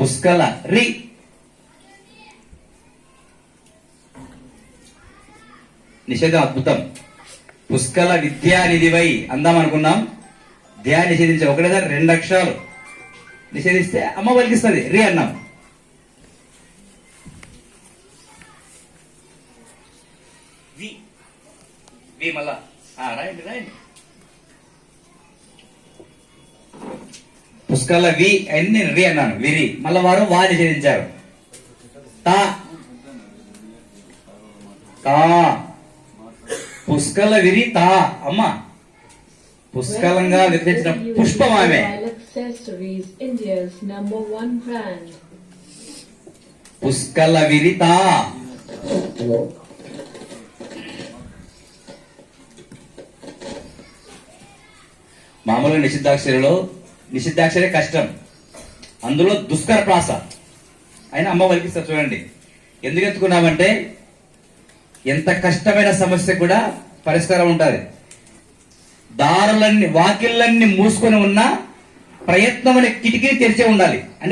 పుష్కల రి. నిషేధం అద్భుతం. పుష్కల విద్యానిధివై అందాం అనుకున్నాం. ధ్యా నిషేధించే ఒకటేదా రెండు అక్షరాలు. నిషేధిస్తే అమ్మ పలికిస్తుంది రి అన్నాం. వి మళ్ళా. ఆ, రాయండి రాయండి. పుష్కల వి అని నేను రి అన్నాను. విరి మళ్ళా వారు వా నిషేధించారు తా. తా. పుష్కల విరి తా. అమ్మ. పుష్కలంగా వికసించిన పుష్పం ఆమె. పుష్కల విరిత మామూలుగా నిషిద్ధాక్షరిలో నిషిద్ధాక్షరే కష్టం. అందులో దుష్కర ప్రాస. అయినా అమ్మ వలికిస్తారు చూడండి. ఎందుకు ఎత్తుకున్నామంటే ఎంత కష్టమైన సమస్య కూడా పరిష్కారం ఉంటుంది. దారులన్నీ వాకిళ్ళన్నీ మూసుకొని ఉన్న ప్రయత్నం అనే కిటికీ తెరిచే ఉండాలి. అంటే